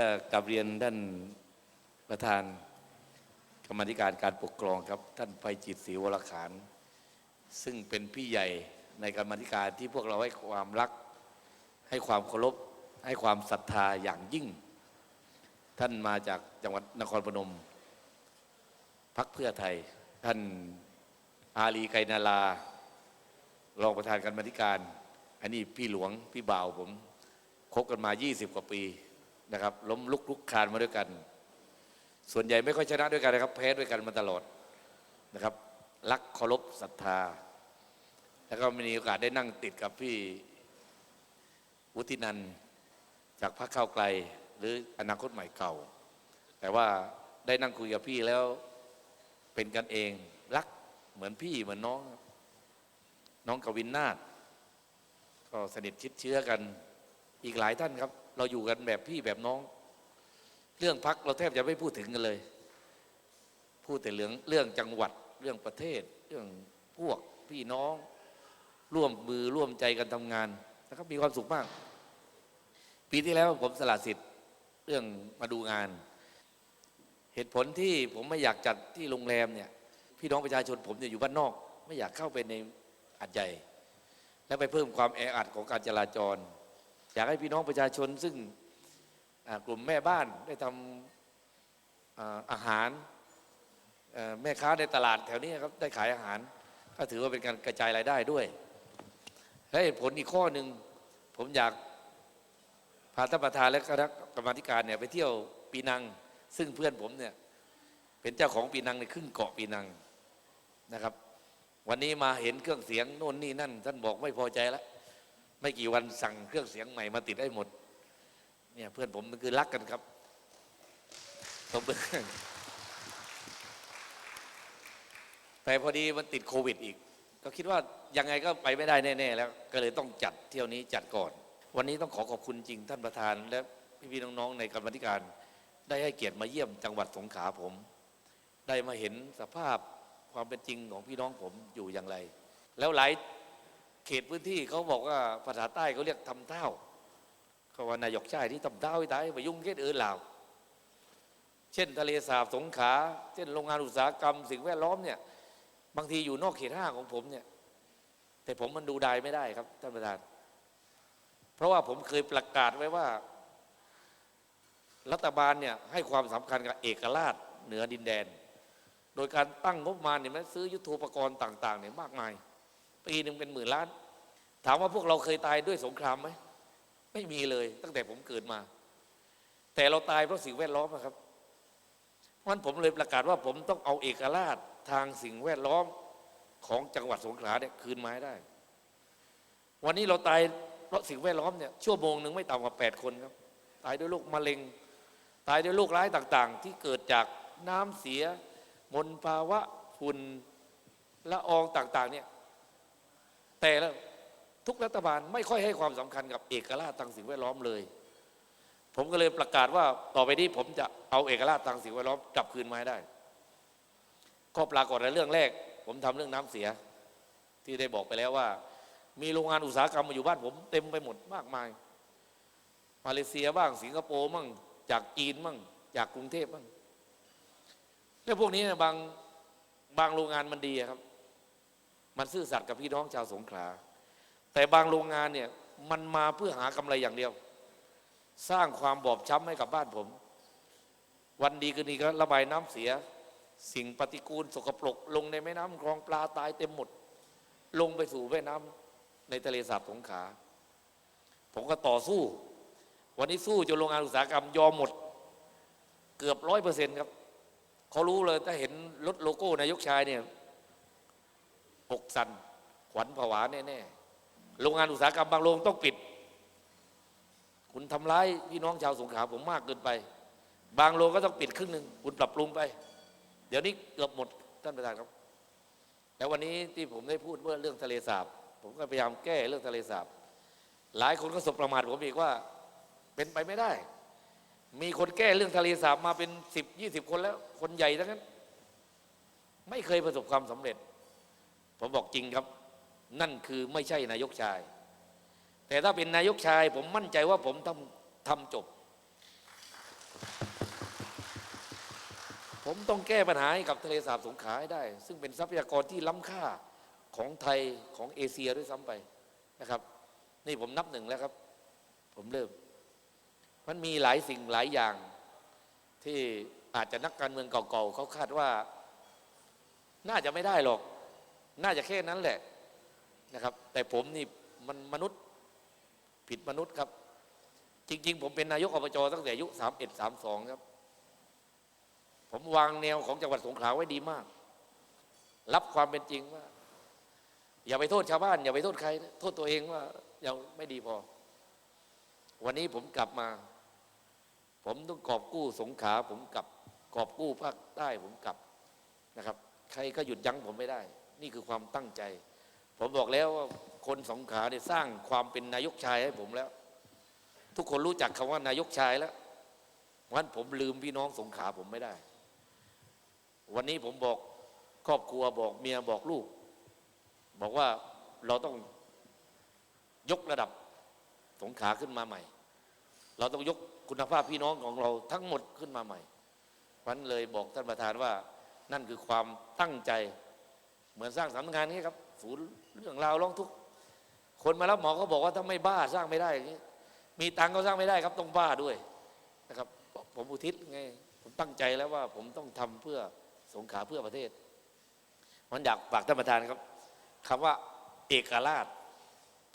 ก็กลับเรียนท่านประธานกรรมธิการการปกครองครับ ท่านไพจิตศรีวรขานซึ่งเป็นพี่ใหญ่ในกรรมธิการที่พวกเราให้ความรัก ให้ความเคารพให้ความศรัทธาอย่างยิ่ง ท่านมาจากจังหวัดนครพนมพักเพื่อไทย ท่านอาลีไกนาลารองประธานกรรมธิการ อันนี้พี่หลวงพี่บ่าวผมคบกันมา 20 กว่าปี นะครับ ล้มลุกลุกคานมาด้วยกัน ส่วนใหญ่ไม่ค่อยชนะด้วยกันนะครับ แพ้ด้วยกันมาตลอดนะครับ รักเคารพศรัทธา แล้วก็มีโอกาสได้นั่งติดกับพี่วุฒินันจากพรรคข้าวไกล หรืออนาคตใหม่เก่า แต่ว่าได้นั่งคุยกับพี่แล้วเป็นกันเอง รักเหมือนพี่เหมือนน้อง น้องกวินนาถก็สนิทชิดเชื้อกันอีกหลายท่านครับ เราอยู่กันแบบพี่แบบน้อง เรื่องพักเราแทบจะไม่พูดถึงกันเลย พูดแต่เรื่องเรื่องจังหวัดเรื่องประเทศ เรื่องพวกพี่น้อง ร่วมมือร่วมใจกันทำงานนะครับมีความสุขมาก ปีที่แล้วผมสละสิทธิ์เรื่องมาดูงาน เหตุผลที่ผมไม่อยากจัดที่โรงแรมเนี่ย พี่น้องประชาชนผมเนี่ยอยู่บ้านนอก ไม่อยากเข้าไปในอัดใหญ่ และไปเพิ่มความแออัดของการจราจร อยากให้พี่น้องประชาชนซึ่งกลุ่มแม่บ้านได้ทำอาหารแม่ค้าในตลาดแถวนี้ครับได้ขายอาหาร ก็ถือว่าเป็นการกระจายรายได้ด้วยและเหตุผลอีกข้อหนึ่งผมอยากพาท่านประธานและคณะกรรมาการเนี่ยไปเที่ยวปีนัง ซึ่งเพื่อนผมเนี่ยเป็นเจ้าของปีนังในครึ่งเกาะปีนังนะครับ วันนี้มาเห็นเครื่องเสียงโน่นนี่นั่น ท่านบอกไม่พอใจแล้ว ไม่กี่วันสั่งเครื่องเสียงใหม่มาติดให้หมด เนี่ยเพื่อนผมมันคือรักกันครับผมแต่พอดีมันติดโควิดอีก ก็คิดว่ายังไงก็ไปไม่ได้แน่ๆแล้ว ก็เลยต้องจัดเที่ยวนี้จัดก่อน วันนี้ต้องขอขอบคุณจริงท่านประธาน และพี่ๆน้องๆในกรรมธิการ ได้ให้เกียรติมาเยี่ยมจังหวัดสงขลาผม ได้มาเห็นสภาพความเป็นจริงของพี่น้องผมอยู่อย่างไร แล้วหลาย เขตพื้นที่เขาบอกว่าภาษาใต้เขาเรียกทำเท่าเขาว่านายกชายที่ทำเท่าไอ้ตายไปยุ่งเกตเออลาวเช่น ทะเลสาบสงขาเช่นโรงงานอุตสาหกรรม สิ่งแวดล้อมเนี่ยบางทีอยู่นอกเขตห้าของผมเนี่ยแต่ผมมันดูได้ไม่ได้ครับท่านประธาน เพราะว่าผมเคยประกาศไว้ว่า รัฐบาลเนี่ยให้ความสำคัญกับเอกราชเหนือดินแดน โดยการตั้งงบประมาณเนี่ยมันซื้อยุทโธปกรณ์ต่างๆเนี่ยมากมาย ปีหนึ่งเป็นหมื่นล้าน ถามว่าพวกเราเคยตายด้วยสงครามไหมไม่มีเลย ตั้งแต่ผมเกิดมา แต่เราตายเพราะสิ่งแวดล้อมนะครับเพราะฉะนั้นผมเลยประกาศว่าผมต้องเอาเอกราชทางสิ่งแวดล้อมของจังหวัดสงขลาเนี่ยคืนมาให้ได้ วันนี้เราตายเพราะสิ่งแวดล้อมเนี่ยชั่วโมงหนึ่งไม่ต่ำกว่าแปดคนครับ ตายด้วยโรคมะเร็ง ตายด้วยโรคร้ายต่าง ๆ ที่เกิดจากน้ำเสีย มลภาวะฝุ่นละอองต่าง ๆ เนี่ย แต่ละทุกรัฐบาลไม่ค่อยให้ความสำคัญกับเอกราชทางสิ่งแวดล้อมเลย ผมก็เลยประกาศว่าต่อไปนี้ผมจะเอาเอกราชทางสิ่งแวดล้อมกลับคืนมาให้ได้ ก็ปรากฏในเรื่องแรก ผมทำเรื่องน้ำเสีย ที่ได้บอกไปแล้วว่า มีโรงงานอุตสาหกรรมมาอยู่บ้านผมเต็มไปหมดมากมาย มาเลเซียบ้างสิงคโปร์มั่งจากจีนมั่งจากกรุงเทพมั่งแล้วพวกนี้เนะบางบางโรงงานมันดีครับ มันซื่อสัตย์กับพี่น้องชาวสงขลา แต่บางโรงงานเนี่ยมันมาเพื่อหากำไรอย่างเดียว สร้างความบอบช้ำให้กับบ้านผม วันดีคืนดีก็ระบายน้ำเสีย สิ่งปฏิกูลสกปรก ลงในแม่น้ำคลองปลาตายเต็มหมด ลงไปสู่แม่น้ำในทะเลสาบสงขลาผมก็ต่อสู้ วันนี้สู้จนโรงงานอุตสาหกรรมยอมหมด เกือบร้อยเปอร์เซ็นต์ครับเขารู้เลยถ้าเห็นรถโลโก้นายกชายเนี่ย อกสั่นขวัญผวาแน่ๆโรงงานอุตสาหกรรมบางโรงต้องปิด คุณทำร้ายพี่น้องชาวสงขลาผมมากเกินไป บางโรงก็ต้องปิดครึ่งหนึ่งคุณปรับปรุงไป เดี๋ยวนี้เกือบหมดท่านประธานครับแล้ววันนี้ที่ผมได้พูดเรื่องเรื่องทะเลสาบ ผมก็พยายามแก้เรื่องทะเลสาบ หลายคนก็สบประมาทผมอีกว่าเป็นไปไม่ได้ มีคนแก้เรื่องทะเลสาบมาเป็นสิบยี่สิบคนแล้ว คนใหญ่ทั้งนั้น ไม่เคยประสบความสำเร็จ ผมบอกจริงครับ นั่นคือไม่ใช่นายกชาย แต่ถ้าเป็นนายกชาย ผมมั่นใจว่าผมทำทำจบ ผมต้องแก้ปัญหาให้กับทะเลสาบสงขลาให้ได้ ซึ่งเป็นทรัพยากรที่ล้ำค่าของไทยของเอเชียด้วยซ้ำไปนะครับ นี่ผมนับหนึ่งแล้วครับ ผมเริ่ม มันมีหลายสิ่งหลายอย่าง ที่อาจจะนักการเมืองเก่าๆเขาคาดว่า น่าจะไม่ได้หรอก น่าจะแค่นั้นแหละนะครับ แต่ผมนี่มันมนุษย์ผิดมนุษย์ครับ จริง ๆ ผมเป็นนายกอบจตั้งแต่อายุสามเอ็ดสามสองครับ ผมวางแนวของจังหวัดสงขลาไว้ดีมาก รับความเป็นจริงว่า อย่าไปโทษชาวบ้าน อย่าไปโทษใคร โทษตัวเองว่ายังไม่ดีพอ วันนี้ผมกลับมา ผมต้องกอบกู้สงขาผมกลับกอบกู้ภาคใต้ผมกลับนะครับ ใครก็หยุดยั้งผมไม่ได้ นี่คือความตั้งใจ ผมบอกแล้วว่าคนสงขาเนี่ยสร้างความเป็นนายกชายให้ผมแล้ว ทุกคนรู้จักคำว่านายกชายแล้ววันผมลืมพี่น้องสงขาผมไม่ได้ วันนี้ผมบอกครอบครัวบอกเมียบอกลูก บอกว่าเราต้องยกระดับสงขาขึ้นมาใหม่ เราต้องยกคุณภาพพี่น้องของเราทั้งหมดขึ้นมาใหม่วันเลยบอกท่านประธานว่านั่นคือความตั้งใจ เหมือนสร้างสำนักงานนี้ครับศูนย์เรื่องราวร้องทุกข์คนมารับหมอเขาบอกว่าถ้าไม่บ้าสร้างไม่ได้อย่างนี้มีตังก็สร้างไม่ได้ครับต้องบ้าด้วยนะครับ ผมอุทิศไงผมตั้งใจแล้วว่า ผมต้องทำเพื่อสงขาเพื่อประเทศมันอยากฝากท่านประธานครับคำว่าเอกราช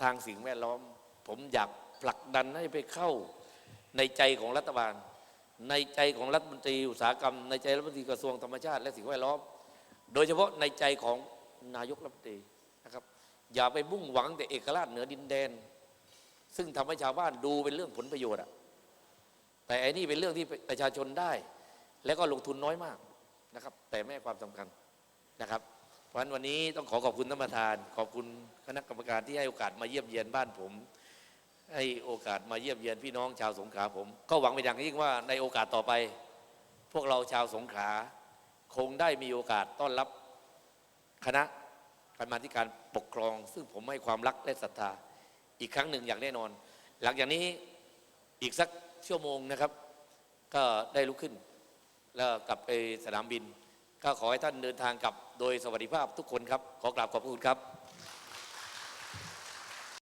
ทางสิ่งแวดล้อม ผมอยากผลักดันให้ไปเข้าในใจของรัฐบาล ในใจของรัฐมนตรีอุตสาหกรรม ในใจรัฐมนตรีกระทรวงธรรมชาติ และสิ่งแวดล้อม โดยเฉพาะในใจของนายกรัฐมนตรีนะครับ อย่าไปมุ่งหวังแต่เอกราชเหนือดินแดน ซึ่งทำให้ชาวบ้านดูเป็นเรื่องผลประโยชน์อะแต่อันนี้เป็นเรื่องที่ประชาชนได้ แล้วก็ลงทุนน้อยมากนะครับ แต่ไม่ความสำคัญนะครับ เพราะฉะนั้นวันนี้ต้องขอขอบคุณท่านประธาน ขอบคุณคณะกรรมการที่ให้โอกาสมาเยี่ยมเยียนบ้านผม ให้โอกาสมาเยี่ยมเยียนพี่น้องชาวสงขลาผม ก็หวังเป็นอย่างยิ่งว่าในโอกาสต่อไป พวกเราชาวสงขลา คงได้มีโอกาสต้อนรับคณะกรรมาธิการปกครอง ซึ่งผมให้ความรักและศรัทธาอีกครั้งหนึ่งอย่างแน่นอน หลังจากนี้อีกสักชั่วโมงนะครับ ก็ได้ลุกขึ้น แล้วกลับไปสนามบิน ก็ขอให้ท่านเดินทางกลับโดยสวัสดิภาพทุกคนครับ ขอกราบขอบคุณครับ